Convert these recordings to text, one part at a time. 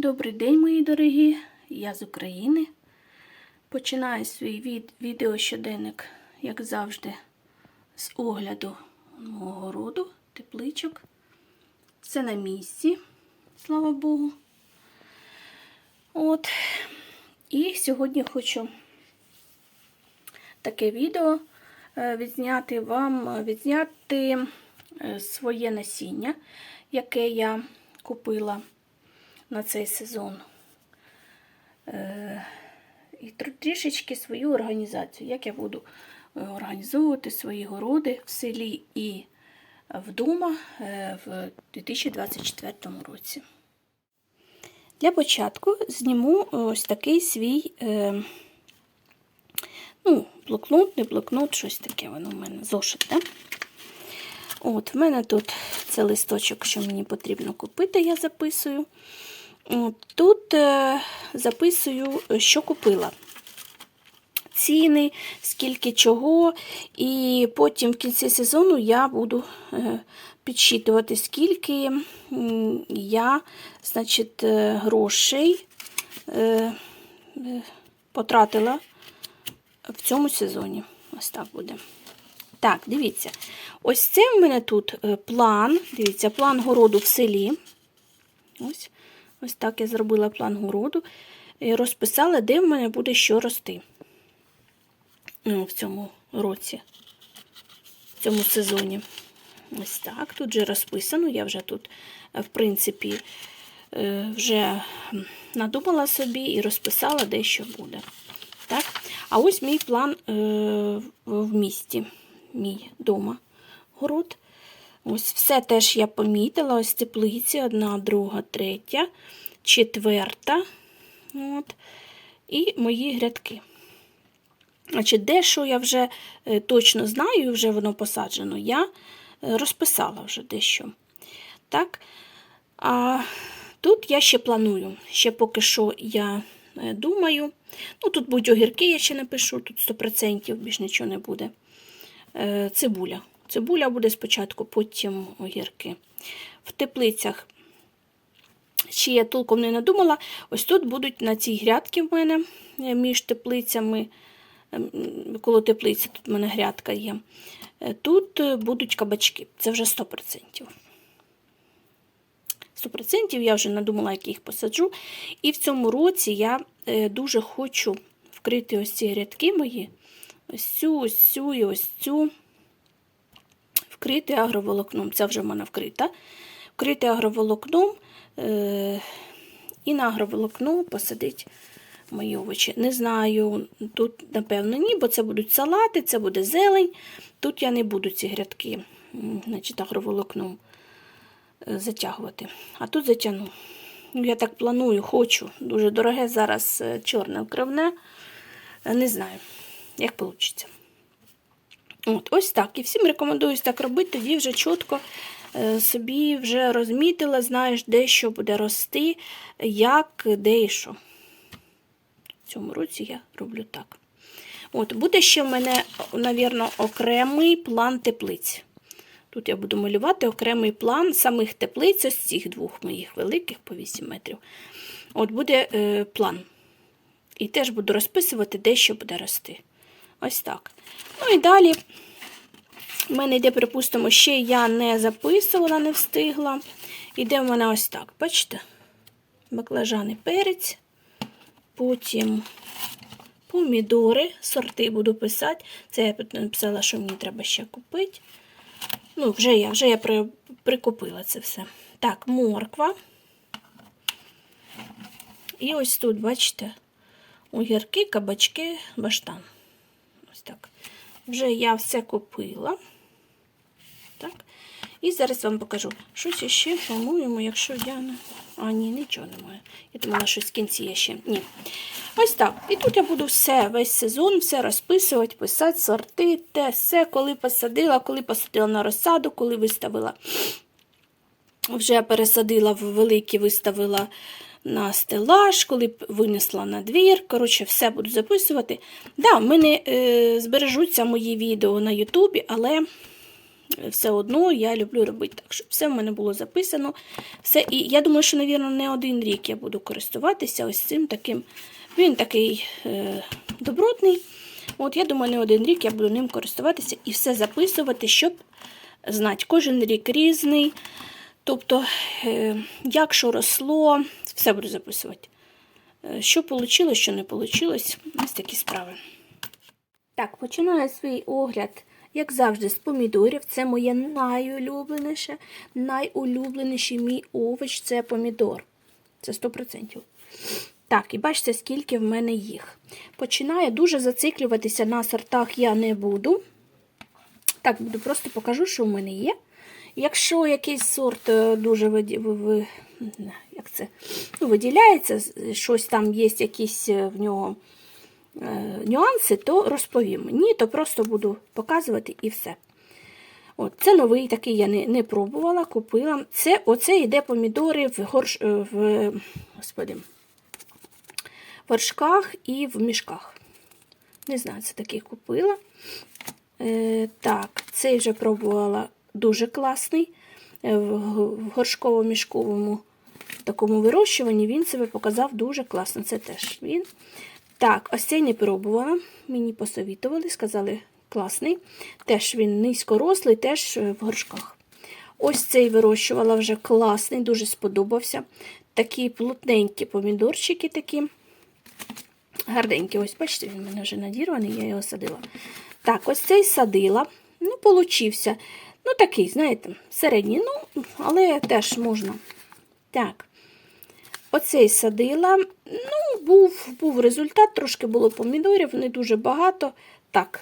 Добрий день, мої дорогі! Я з України. Починаю свій від, відеощоденник, як завжди, з огляду мого роду, тепличок. Все на місці, слава Богу. От. І сьогодні хочу таке відео е, відзняти вам, відзняти е, своє насіння, яке я купила на цей сезон. Е, І трішечки свою організацію, як я буду е, організовувати свої городи в селі і вдома е, в 2024 році. Для початку зніму ось такий свій, ну, блокнот, не блокнот, щось таке воно в мене зошит. Да? От, в мене тут це листочок, що мені потрібно купити, я записую. Тут е, записую, що купила. Ціни, скільки чого, і потім в кінці сезону я буду е, підсчитувати, скільки я значить, е, грошей потратила в цьому сезоні. Ось так буде. Так, дивіться. Ось це в мене тут план. Дивіться, план городу в селі. Ось. Ось так я зробила план городу. І розписала, де в мене буде що рости ну, в цьому році, в цьому сезоні. Ось так. Тут вже розписано. Я вже тут, в принципі, е, вже надумала собі і розписала, де що буде. Так? А ось мій план е, в місті, мій дома город. Ось все теж я помітила. Ось теплиці, одна, друга, третя, четверта. От. І мої грядки. Значить, де що я вже е, точно знаю, вже воно посаджено, я е, розписала вже дещо. Так? А тут я ще планую. Ще поки що я е, думаю. Ну, Тут будуть огірки, я ще напишу, тут 100%, більш нічого не буде. Цибуля. Цибуля буде спочатку, потім огірки. В теплицях ще я толком не надумала. Ось тут будуть на цій грядці в мене е, між теплицями, ем, коло теплиці, тут в мене грядка є. Е, Тут е, будуть кабачки. Це вже 100%. 100% я вже надумала, як їх посаджу. І в цьому році я дуже хочу вкрити ось ці грядки мої. Ось цю, ось цю і ось цю вкрити агроволокном. Це вже в мене вкрита. Вкрити агроволокном е- і на агроволокно посадити мої овочі. Не знаю, тут, напевно, ні, бо це будуть салати, це буде зелень. Тут я не буду ці грядки значить, агроволокном е, затягувати. А тут затягну. Ну, Я так планую, хочу. Дуже дороге зараз е, чорне вкривне. Не знаю, як вийде. От, Ось так. І всім рекомендую так робити, тоді вже чітко е, собі вже розмітила, знаєш, де що буде рости, як, де і що. В цьому році я роблю так. От, Буде ще в мене, навірно, окремий план теплиць. Тут я буду малювати окремий план самих теплиць, ось цих двох моїх великих по 8 метрів. От буде е, план. І теж буду розписувати, де що буде рости. Ось так. Ну і далі в мене йде, припустимо, ще я не записувала, не встигла. Іде в мене ось так, бачите? Баклажаний перець, потім помідори, сорти буду писати. Це я написала, що мені треба ще купити. Ну, вже я вже я при, прикупила це все. Так, морква. І ось тут, бачите, огірки, кабачки, баштан. Вже я все купила. Так. І зараз вам покажу. Щось ще, по-моєму, якщо я не. А, ні, нічого немає. Я думала, щось в кінці є ще. Ні. Ось так. І тут я буду все, весь сезон, все розписувати, писати, сорти, те, все, коли посадила, коли посадила на розсаду, коли виставила. Вже пересадила в великі, виставила на стелаж, коли б винесла на двір. Коротше, все буду записувати. Да, в мене е, збережуться мої відео на Ютубі, але все одно я люблю робити так, щоб все в мене було записано. Все, І я думаю, що, мабуть, не один рік я буду користуватися ось цим таким. Він такий е, добротний. От, Я думаю, не один рік я буду ним користуватися і все записувати, щоб знати, кожен рік різний. Тобто, е, як що росло, все буду записувати. Е, Що вийшло, що не вийшло. Ось такі справи. Так, починаю свій огляд, як завжди, з помідорів. Це моє найулюбленіше, найулюбленіший мій овоч це помідор. Це 100%. Так, і бачите, скільки в мене їх. Починаю дуже зациклюватися на сортах я не буду. Так, буду просто покажу, що в мене є. Якщо якийсь сорт е, дуже як це? Ну, виділяється, щось там є, якісь е, в нього е, нюанси, то розповім. Ні, то просто буду показувати і все. От, Це новий такий я не, не пробувала, купила. Це, Оце йде помідори в, горш, в, господи, в горшках і в мішках. Не знаю, це такий купила. Е, так, цей вже пробувала дуже класний. Е, В горшково-мішковому такому вирощуванні він себе показав дуже класно. Це теж він. Так, ось цей не пробувала. Мені посовітували, сказали класний. Теж він низькорослий, теж е, в горшках. Ось цей вирощувала вже класний, дуже сподобався. Такі плотненькі помідорчики такі. Гарненькі, ось, бачите, він в мене вже надірваний, я його садила. Так, ось цей садила. Ну, получився. Ну, такий, знаєте, середній, ну, але теж можна. Так. Оцей садила. Ну, був, був результат, трошки було помідорів, не дуже багато. Так,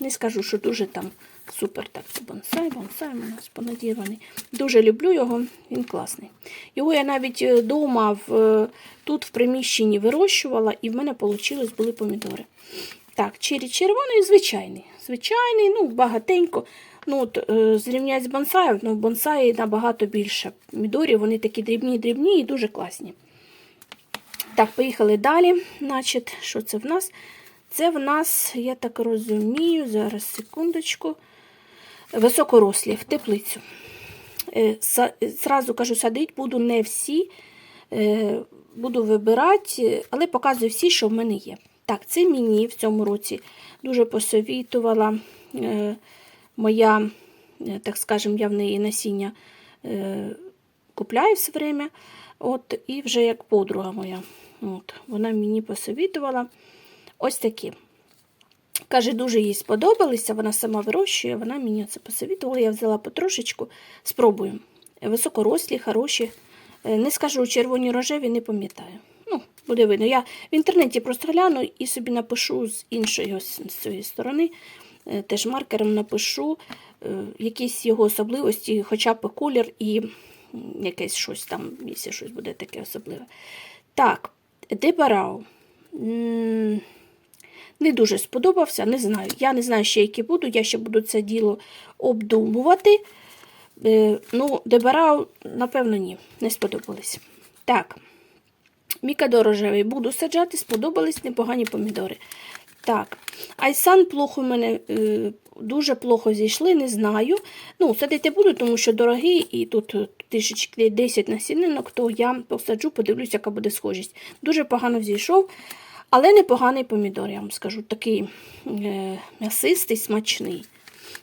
не скажу, що дуже там супер. Так, це бонсай, бонсай у нас понадірваний. Дуже люблю його, він класний. Його я навіть вдома в, е, тут в приміщенні вирощувала, і в мене вийшло були помідори. Так, червоний, звичайний. Звичайний, ну, багатенько. Ну, от, е, зрівняти з бонсаєм, ну, бонсаї набагато більше. Помідорів, вони такі дрібні-дрібні і дуже класні. Так, поїхали далі. Значить, що це в нас? Це в нас, я так розумію, зараз секундочку, високорослі в теплицю. Е, Зразу кажу, садити буду не всі, е, буду вибирати, але показую всі, що в мене є. Так, це мені в цьому році дуже посовітувала моя, е, так скажемо, я в неї насіння е, купляю все время. От, і вже як подруга моя. От, вона мені посовітувала ось такі. Каже, дуже їй сподобалися, вона сама вирощує, вона мені це посовітувала. Я взяла потрошечку, спробую. Високорослі, хороші. Е, Не скажу червоні рожеві, не пам'ятаю. Ну, буде видно. Я в інтернеті просто гляну і собі напишу з іншої з цієї сторони. Е, Теж маркером напишу е, якісь його особливості, хоча б колір і якесь щось там, якщо щось буде таке особливе. Так, Дебарау. Не дуже сподобався, не знаю. Я не знаю, ще які будуть, я ще буду це діло обдумувати. Е, Ну, Дебарау, напевно, ні, не сподобались. Так, Мікадо рожевий буду саджати, сподобались непогані помідори. Так, Айсан плохо в мене е, дуже плохо зійшли, не знаю. Ну, садити буду, тому що дорогий, і тут е, 10 насінинок, то я посаджу, подивлюсь, яка буде схожість. Дуже погано зійшов, але непоганий помідор, я вам скажу. Такий е, м'ясистий, смачний.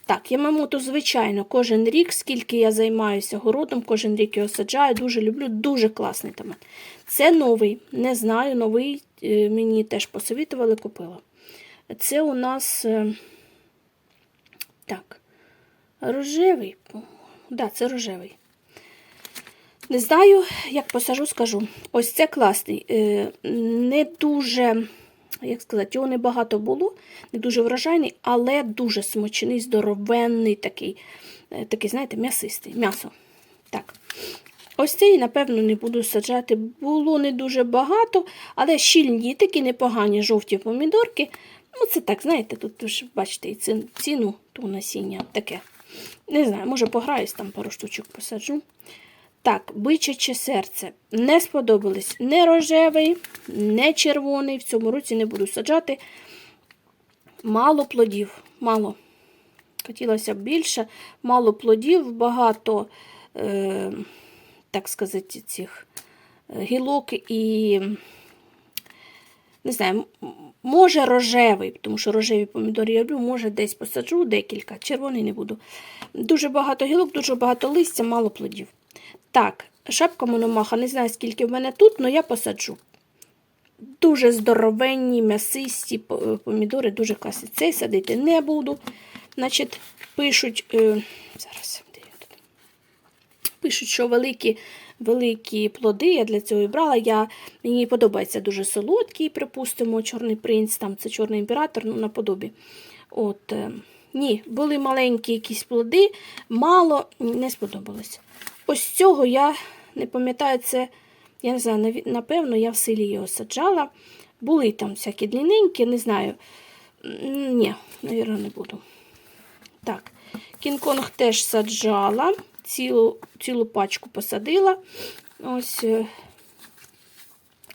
Так, ямамото, звичайно, кожен рік, скільки я займаюся городом, кожен рік його саджаю, дуже люблю, дуже класний томат. Це новий, не знаю, новий, е, мені теж посовітували, купила. Це у нас е, так, рожевий. Да, це рожевий. Не знаю, як посажу, скажу. Ось це класний. Е, Не дуже, як сказати, його небагато було, не дуже врожайний, але дуже смачний, здоровенний такий, е, такий, знаєте, м'ясистий, м'ясо. Так. Ось цей, напевно, не буду саджати. Було не дуже багато, але щільні, такі непогані жовті помідорки. Ну, це так, знаєте, тут ви ж бачите і ціну ту насіння таке. Не знаю, може пограюсь, там пару штучок посаджу. Так, бичаче серце. Не сподобались не рожевий, не червоний. В цьому році не буду саджати. Мало плодів, мало. Хотілося б більше, мало плодів, багато, е, так сказати, цих е, гілок і, не знаю, може рожевий, тому що рожеві помідори я люблю, може десь посаджу декілька, червоний не буду. Дуже багато гілок, дуже багато листя, мало плодів. Так, шапка мономаха, не знаю, скільки в мене тут, але я посаджу. Дуже здоровенні, м'ясисті е, помідори, дуже класні. Цей садити не буду. Значить, пишуть, е, зараз? Пишуть, що великі, великі плоди я для цього і брала. Я, мені подобається дуже солодкий, припустимо, чорний принц, там це чорний імператор, ну, наподобі. От, е, ні, були маленькі якісь плоди, мало, не сподобалось. Ось цього я не пам'ятаю, це, я не знаю, напевно, я в селі його саджала. Були там всякі длинненькі, не знаю. Ні, навірно, не буду. Так, Кінг-Конг теж саджала, цілу, цілу пачку посадила. Ось е,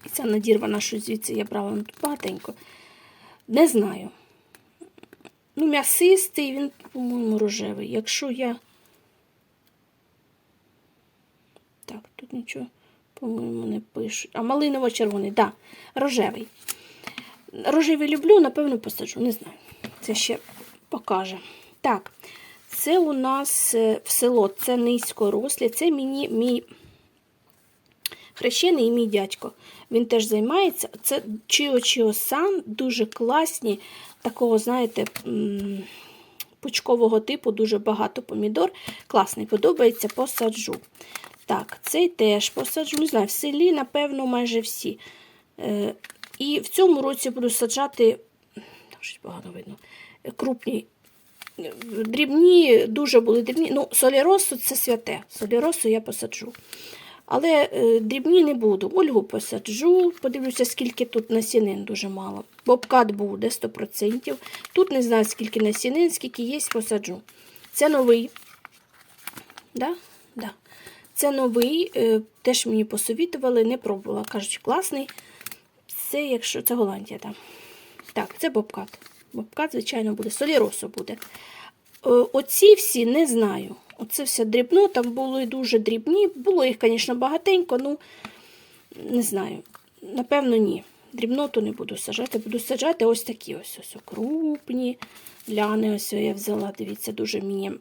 і ця надірвана, що звідси я брала ну, тут багатенько. Не знаю. Ну, м'ясистий, він, по-моєму, рожевий. Якщо я. Так, тут нічого, по-моєму, не пишуть. А малиново-червоний, так, да, рожевий. Рожевий люблю, напевно, посаджу, не знаю. Це ще покаже. Так, це у нас е, в село, це низькорослі, це мені мій хрещений і мій дядько. Він теж займається. Це Чіо-Чіо-сан, дуже класні, такого, знаєте, пучкового типу, дуже багато помідор. Класний, подобається, посаджу. Так, цей теж посаджу. Не знаю, в селі, напевно, майже всі. Е, і в цьому році буду саджати, погано видно, крупні. Дрібні, дуже були дрібні. Ну, соліросу це святе. Соліросу я посаджу. Але е, дрібні не буду. Ольгу посаджу, подивлюся, скільки тут насінин дуже мало. Бобкат буде 100%. Тут не знаю, скільки насінин, скільки є, посаджу. Це новий. Да? Да. Це новий, е, теж мені посовітували, не пробувала. Кажуть, класний. Це, якщо це Голландія, так. Так, це бобкат. Бобкат, звичайно, буде. Соліросо буде. Е, Оці всі не знаю. Оце все дрібно, там були дуже дрібні. Було їх, звісно, багатенько, ну не знаю. Напевно, ні. Дрібноту не буду саджати. Буду саджати ось такі ось ось крупні. Ляни ось я взяла, дивіться, дуже мені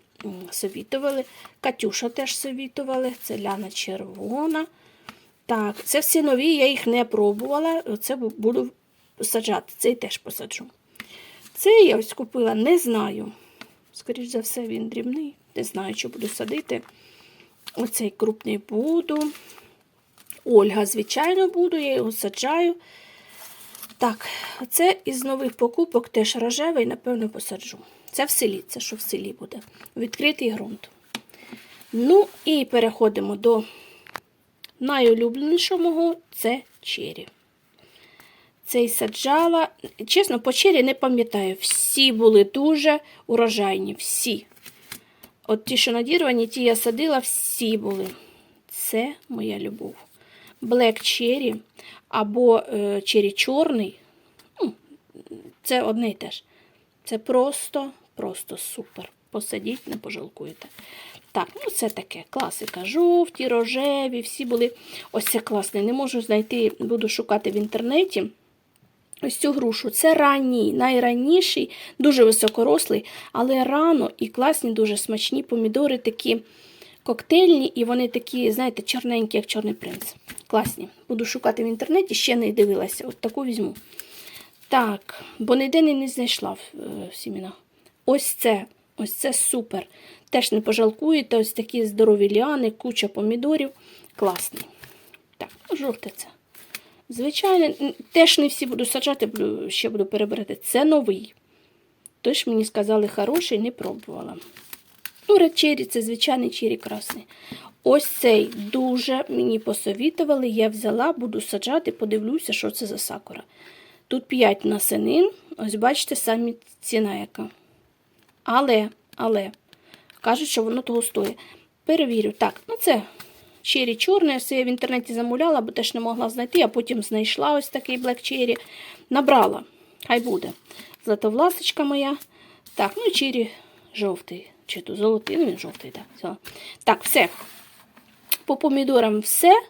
совітували. Катюша теж совітували. Це ляна червона. Так, це всі нові, я їх не пробувала. Це буду саджати. Цей теж посаджу. Цей я ось купила, не знаю. Скоріш за все, він дрібний. Не знаю, що буду садити. Оцей крупний буду. Ольга, звичайно, буду, я його саджаю. Так, це із нових покупок теж рожевий, напевно, посаджу. Це в селі, це що в селі буде. Відкритий ґрунт. Ну, і переходимо до найулюбленішого це чері. Цей саджала. Чесно, по чері не пам'ятаю. Всі були дуже урожайні. Всі. От ті, що надірвані, ті я садила, всі були. Це моя любов. Black Cherry або черрі чорний. Ну, це одне і те ж. Це просто, просто супер. Посадіть, не пожалкуєте. Так, ну це таке класика. Жовті, рожеві, всі були. Ось це класне. Не можу знайти, буду шукати в інтернеті. Ось цю грушу. Це ранній, найранніший, дуже високорослий, але рано і класні, дуже смачні помідори такі коктейльні, і вони такі, знаєте, чорненькі, як чорний принц. Класні. Буду шукати в інтернеті, ще не дивилася. От таку візьму. Так, бо ніде не знайшла в, е, сімінах. Ось це, ось це супер. Теж не пожалкуєте, ось такі здорові ліани, куча помідорів. Класний. Так, ну, жовте це. Звичайно, теж не всі буду саджати, ще буду перебирати. Це новий. Тож мені сказали, хороший, не пробувала. Ну, ред чері, це звичайний чері красний. Ось цей дуже мені посовітували. Я взяла, буду саджати, подивлюся, що це за сакура. Тут 5 насенин. Ось бачите, самі ціна яка. Але, але, кажуть, що воно того стоїть. Перевірю. Так, ну це чері чорний. Ось я в інтернеті замовляла, бо теж не могла знайти, а потім знайшла ось такий блек чері. Набрала. Хай буде. Златовласочка моя. Так, ну чері жовтий, чи то золотий, ну він жовтий, так. все. Так, все. По помідорам все.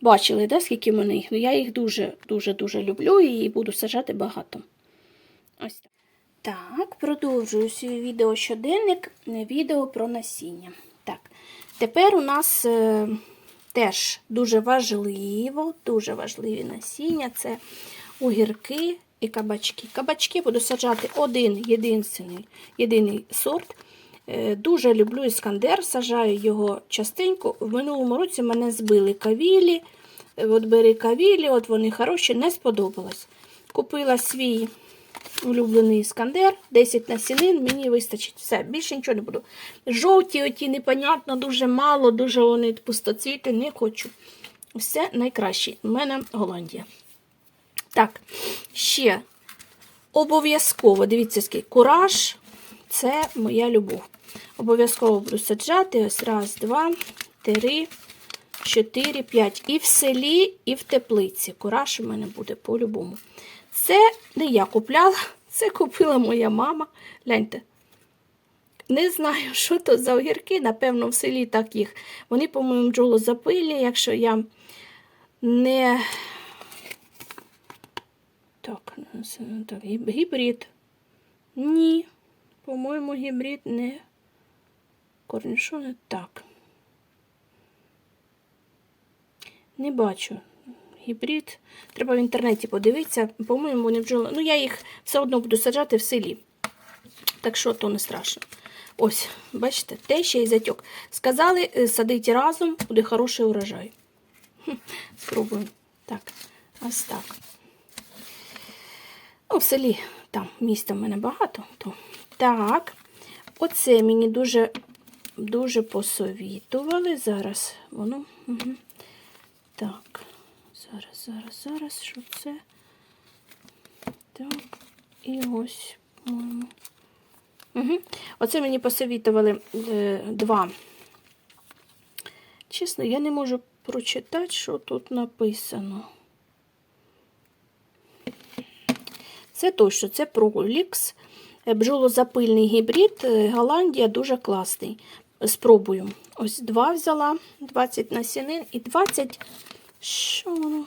Бачили, да, скільки в мене їх? Ну, я їх дуже-дуже-дуже люблю і буду саджати багато. Ось так. Так, продовжую свій відео щоденник, відео про насіння. Так, тепер у нас е, теж дуже важливо, дуже важливі насіння це огірки і кабачки. Кабачки буду саджати один єдиний, єдиний сорт. Е, Дуже люблю іскандер, сажаю його частенько. В минулому році мене збили кавілі. Е, От бери кавілі, от вони хороші, не сподобалось. Купила свій улюблений іскандер, 10 насінин, мені вистачить. Все, більше нічого не буду. Жовті, оті, непонятно, дуже мало, дуже вони пустоцвіти, не хочу. Все найкраще. У мене Голландія. Так, ще обов'язково, дивіться, скільки кураж це моя любов. Обов'язково буду саджати. Ось раз, два, три, чотири, п'ять. І в селі, і в теплиці. Кураж у мене буде по-любому. Це не я купляла, це купила моя мама. Гляньте. Не знаю, що то за огірки, напевно, в селі так їх. Вони, по-моєму, бджолозапильні, якщо я не. Так, так, гібрид. Ні. По-моєму, гібрид не корнішони. Так. Не бачу. Гібрид. Треба в інтернеті подивитися. По-моєму, вони бджоли. Ну, я їх все одно буду саджати в селі. Так що то не страшно. Ось, бачите, те ще й затьок. Сказали, е, садити разом, буде хороший урожай. Спробуємо. Так, ось так. Ну, в селі там міста в мене багато. То. Так, оце мені дуже дуже посовітували. Зараз воно. Угу. Так, зараз, зараз, зараз, що це? Так, і ось, по-моєму. Угу. Оце мені посовітували е, два. Чесно, я не можу прочитати, що тут написано. Це точно, це пролікс. Е, Бджолозапильний гібрид. е, Голландія дуже класний. Спробую. Ось два взяла, 20 насінин і 20. Що воно?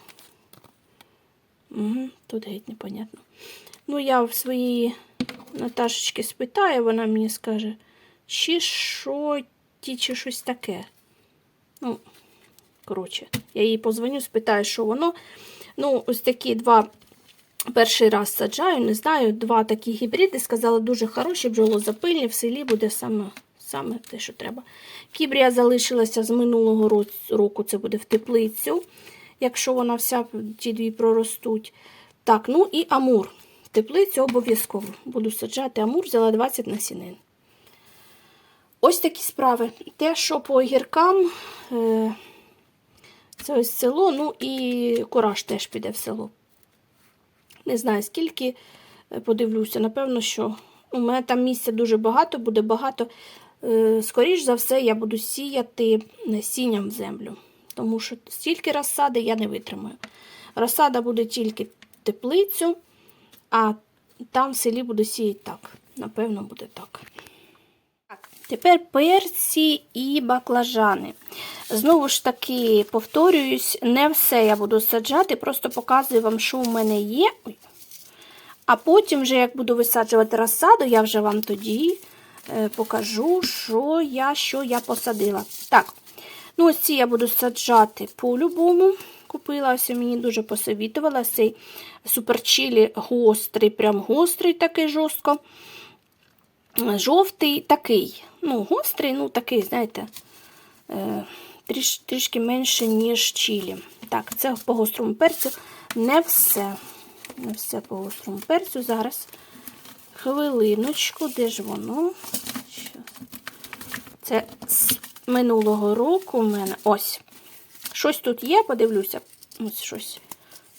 Угу, тут геть непонятно. Ну, я в своїй Наташечки спитаю, вона мені скаже, чи що ті, чи щось таке. Ну, коротше, я їй позвоню, спитаю, що воно. Ну, ось такі два перший раз саджаю, не знаю, два такі гібриди. Сказала, дуже хороші, бджолозапильні, в селі буде саме, саме те, що треба. Кібрія залишилася з минулого року, це буде в теплицю, якщо вона вся, ті дві проростуть. Так, ну і амур. В теплицю обов'язково. Буду саджати амур, взяла 20 насінин. Ось такі справи. Те, що по огіркам, е, це ось село, ну і кураж теж піде в село. Не знаю скільки, е, подивлюся. Напевно, що у мене там місця дуже багато, буде багато. Е, Скоріш за все, я буду сіяти насінням в землю. Тому що стільки розсади я не витримаю. Розсада буде тільки теплицю, а там в селі буду сіяти так. Напевно, буде так. Так, Тепер перці і баклажани. Знову ж таки, повторююсь, не все я буду саджати, просто показую вам, що у мене є. А потім, вже як буду висаджувати розсаду, я вже вам тоді е, покажу, що я, що я посадила. Так, ну ось ці я буду саджати по-любому. Купила, ось мені дуже посовітувала цей суперчілі гострий, прям гострий такий жорстко. Жовтий такий, ну, гострий, ну такий, знаєте, е, тріш, трішки менше, ніж чилі. Так, це по гострому перцю не все. Не все по гострому перцю. Зараз хвилиночку, де ж воно? Це з минулого року у мене ось. Щось тут є, подивлюся. Ось щось.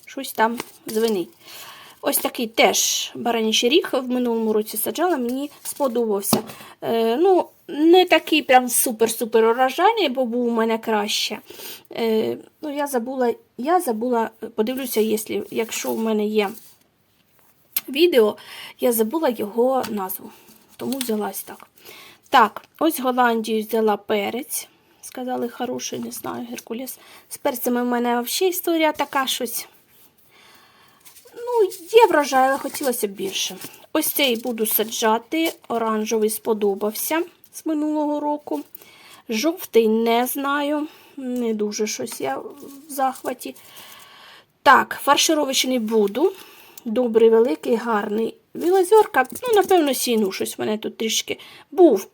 Щось там дзвенить. Ось такий теж баранячий ріг в минулому році саджала, мені сподобався. Е, ну, не такий прям супер-супер урожайний, бо був у мене краще. Е, ну, я забула, я забула, подивлюся, якщо, якщо у мене є відео, я забула його назву. тому взялась так. Так, ось Голландію взяла перець. Сказали, хороший, не знаю, Геркулес. З перцями в мене взагалі історія така щось. Ну, є врожай, але хотілося б більше. Ось цей буду саджати. Оранжевий сподобався з минулого року. Жовтий не знаю. Не дуже щось я в захваті. Так, фаршировочний буду. Добрий, великий, гарний. Білозорка, ну, напевно, сіну щось в мене тут трішки був.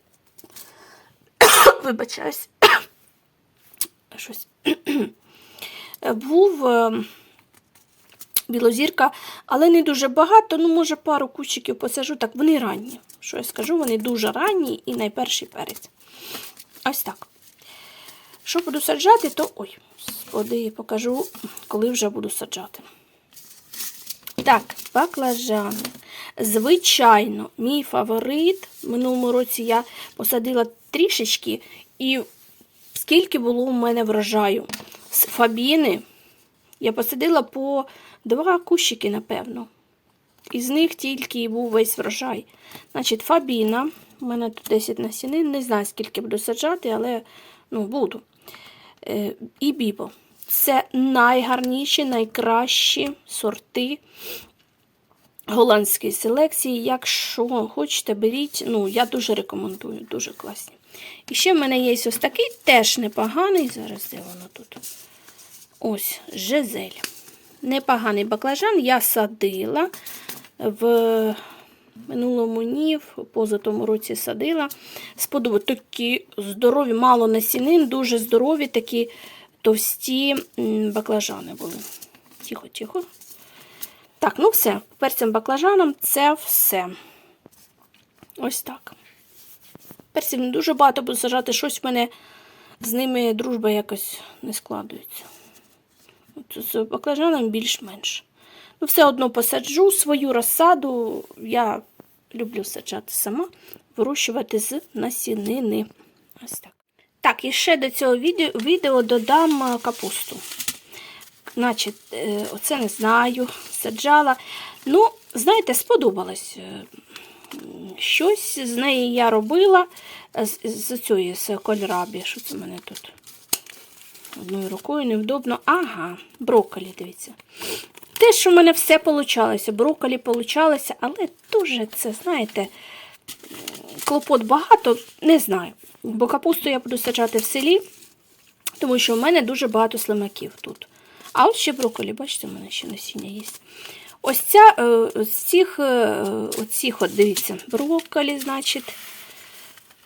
Вибачаюсь. Щось. був е, білозірка, але не дуже багато. Ну, може, пару кущиків посажу. Так, вони ранні. Що я скажу, вони дуже ранні і найперший перець. Ось так. Що буду саджати, то. Ой, господи, я покажу, коли вже буду саджати. Так, баклажани. Звичайно, мій фаворит. В минулому році я посадила трішечки, і скільки було у мене врожаю. З фабіни я посадила по два кущики, напевно. Із них тільки і був весь врожай. Значить, фабіна. У мене тут 10 насінин. Не знаю, скільки буду саджати, але ну, буду. Е, і бібо. Це найгарніші, найкращі сорти голландської селекції. Якщо хочете, беріть, ну, я дуже рекомендую, дуже класні. І ще в мене є ось такий, теж непоганий. Зараз де воно тут? Ось, жизель. Непоганий баклажан я садила в минулому ні, в позатому році садила. Сподобалось такі здорові, мало насінин, дуже здорові такі товсті баклажани були. Тихо, тихо. Так, ну все. Перцем баклажаном це все. Ось так. Перців не дуже багато буду сажати, щось в мене з ними дружба якось не складується. От з баклажаном більш-менш. Ну, все одно посаджу свою розсаду. Я люблю саджати сама, вирощувати з насінини. Ось так. Так, і ще до цього відео, додам капусту. Значить, е, оце не знаю, саджала. Ну, знаєте, сподобалось. Е, Щось з неї я робила з, з цієї з кольрабі. Що це в мене тут? Одною рукою невдобно. Ага, брокколі, дивіться. Те, що в мене все получалося, брокколі получалося, але дуже це, знаєте, клопот багато, не знаю. Бо капусту я буду саджати в селі, тому що в мене дуже багато слимаків тут. А от ще брокколі, бачите, в мене ще насіння є. Ось ця, е, з цих, е, оцих, от, дивіться, брокколі, значить,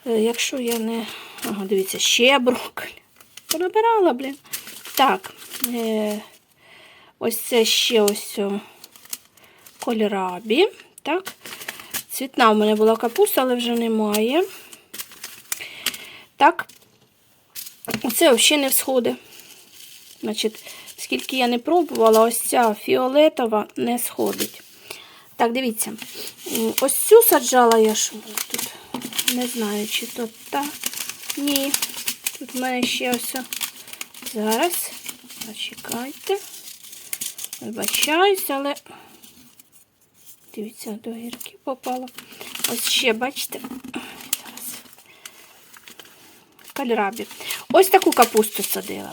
е, якщо я не. Ага, дивіться, ще брокколі. Понабирала, блін. Так, ось це ще ось о, кольрабі. Так. Цвітна в мене була капуста, але вже немає. Так, оце взагалі не всходи. Значить, скільки я не пробувала, ось ця фіолетова не сходить. Так, дивіться. Ось цю саджала я мене тут. Не знаю, чи то та. Ні. Тут в мене ще ось. Зараз. Почекайте. Вибачаюсь, але. Дивіться, до гірки попало. Ось ще, бачите. Кальрабі. Ось таку капусту садила.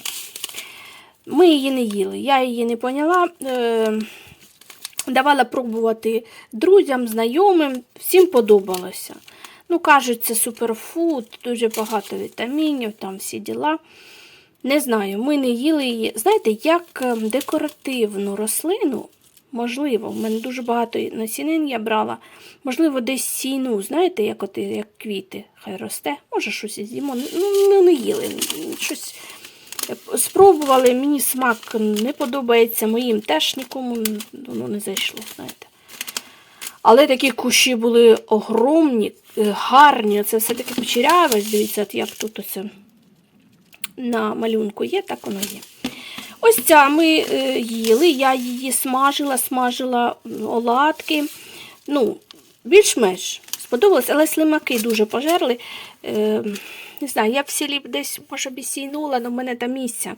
Ми її не їли. Я її не поняла. Е, давала пробувати друзям, знайомим. Всім подобалося. Ну, кажуть, це суперфуд, дуже багато вітамінів, там всі діла. Не знаю, ми не їли її. Знаєте, як е, декоративну рослину, можливо, в мене дуже багато насінин я брала. Можливо, десь сіну, знаєте, як от, як квіти, хай росте. Може, щось зиму. Ну, ну, не їли. Щось спробували, мені смак не подобається, моїм теж нікому воно не зайшло, знаєте. Але такі кущі були огромні, е, гарні. Це все-таки почеряве. Дивіться, як тут оце на малюнку є, так воно є. Ось ця ми е, їли, я її смажила, смажила оладки. Ну, більш-менш сподобалось, але слимаки дуже пожерли. Е, не знаю, я б в селі десь, може, б але в мене там місця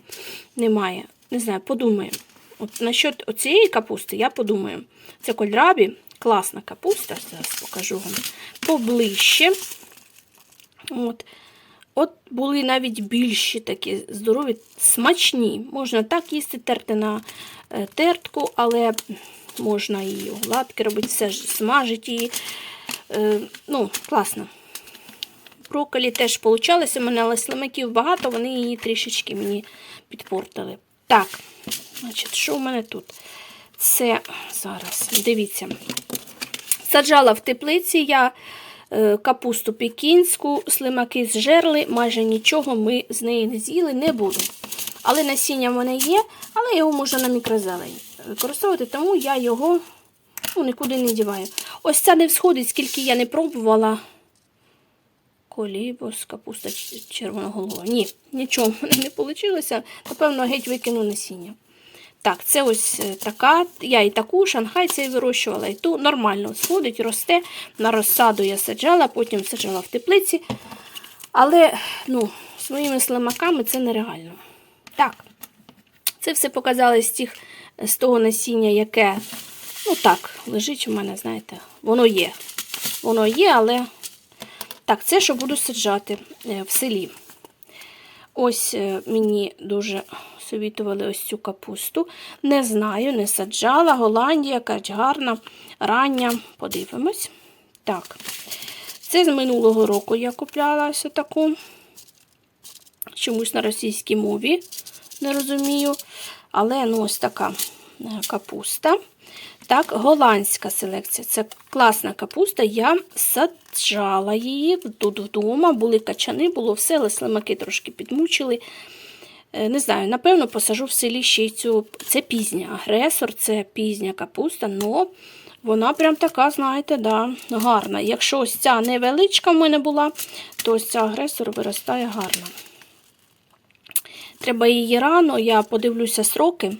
немає. Не знаю, подумаємо. От насчет цієї капусти я подумаю. Це кольрабі. Класна капуста, зараз покажу вам поближче. От. От були навіть більші такі здорові, смачні. Можна так їсти, терти на е, тертку, але можна і оладки робити, все ж смажити її. Е, ну, класно. Брокколі теж получалося, у мене слимаків багато, вони її трішечки мені підпортили. Так, значить, що у мене тут? Це зараз, дивіться. Саджала в теплиці я капусту пекінську, слимаки зжерли, майже нічого ми з неї не з'їли, не буду. Але насіння в мене є, але його можна на мікрозелень використовувати, тому я його ну, нікуди не діваю. Ось ця не всходить, скільки я не пробувала. Колібос, капуста червоноголова. Ні, нічого в мене не вийшло. Напевно, геть викину насіння. Так, це ось е, така. Я і таку шанхайця вирощувала, і ту нормально сходить, росте. На розсаду я саджала, потім саджала в теплиці. Але ну, своїми слимаками це нереально. Так, це все показали з, тих, з того насіння, яке, ну так, лежить у мене, знаєте, воно є. Воно є, але так, це що буду саджати е, в селі. Ось е, мені дуже совітували ось цю капусту. Не знаю, не саджала. Голландія, якась гарна, рання. Подивимось. Так, це з минулого року я купляла ось таку. Чомусь на російській мові, не розумію. Але ну, ось така е, капуста. Так, голландська селекція. Це класна капуста. Я саджала її тут вдома, були качани, було все, але слимаки трошки підмучили. Е, Не знаю, напевно, посажу в селі ще й цю. Це пізня агресор, це пізня капуста, але вона прям така, знаєте, да, гарна. Якщо ось ця невеличка в мене була, то ось ця агресор виростає гарно. Треба її рано, я подивлюся сроки.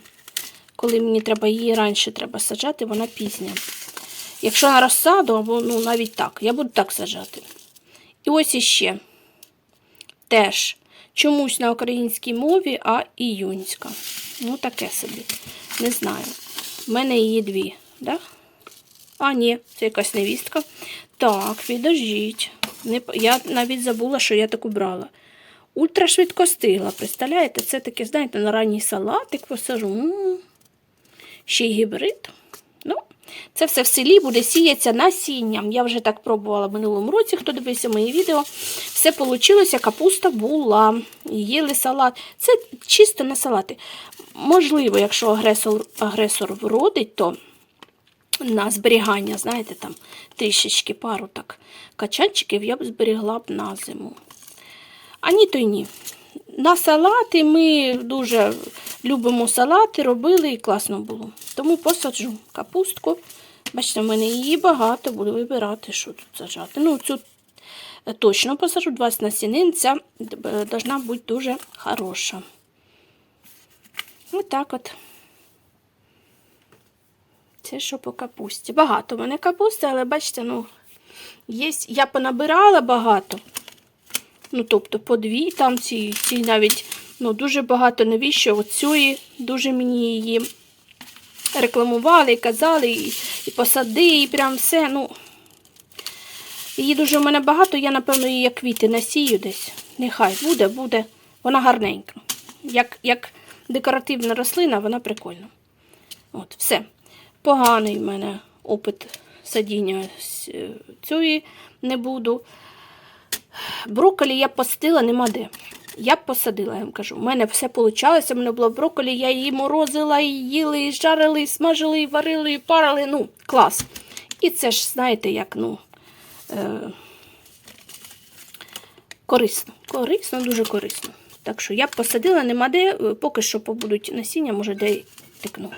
Коли мені треба її раніше треба саджати, вона пізня. Якщо на розсаду, або ну, навіть так, я буду так саджати. І ось іще. Теж чомусь на українській мові, а іюнська. Ну, таке собі. Не знаю. У мене її дві, да? А, ні, це якась невістка. Так, підождіть. Я навіть забула, що я таку брала. Ультрашвидкостигла, представляєте? Це таке, знаєте, на ранній салатик посажу. Ще й гібрид. Ну, це все в селі буде сіятися насінням. Я вже так пробувала в минулому році, хто дивився мої відео. Все вийшло, капуста була. Їли салат. Це чисто на салати. Можливо, якщо агресор, агресор вродить, то на зберігання, знаєте, там трішечки пару так качанчиків я б зберігла б на зиму. А ні, то й ні. На салати ми дуже любимо салати, робили і класно було. Тому посаджу капустку. Бачите, в мене її багато, буду вибирати, що тут саджати. Ну, цю е, точно посаджу 20 насінин, ця е, должна бути дуже хороша. Ось так от. Це що по капусті. Багато в мене капусти, але бачите, ну, є, я понабирала багато. Ну, тобто, по дві там ці, ці навіть ну, дуже багато навіщо оцієї, дуже мені її рекламували і казали, і, і посади, і прям все. ну, Її дуже в мене багато, я, напевно, її як квіти насію десь. Нехай буде, буде. Вона гарненька. Як, як декоративна рослина, вона прикольна. От, все. Поганий в мене опит садіння е, цієї не буду. Брокколі я посадила нема де. Я б посадила, я вам кажу. У мене все вийшло, у мене було брокколі, я її морозила, і їли, і жарили, і смажили, і варили, і парили. Ну, клас. І це ж, знаєте, як, ну, е, корисно. Корисно, дуже корисно. Так що я б посадила, нема де, поки що побудуть насіння, може, де тикну.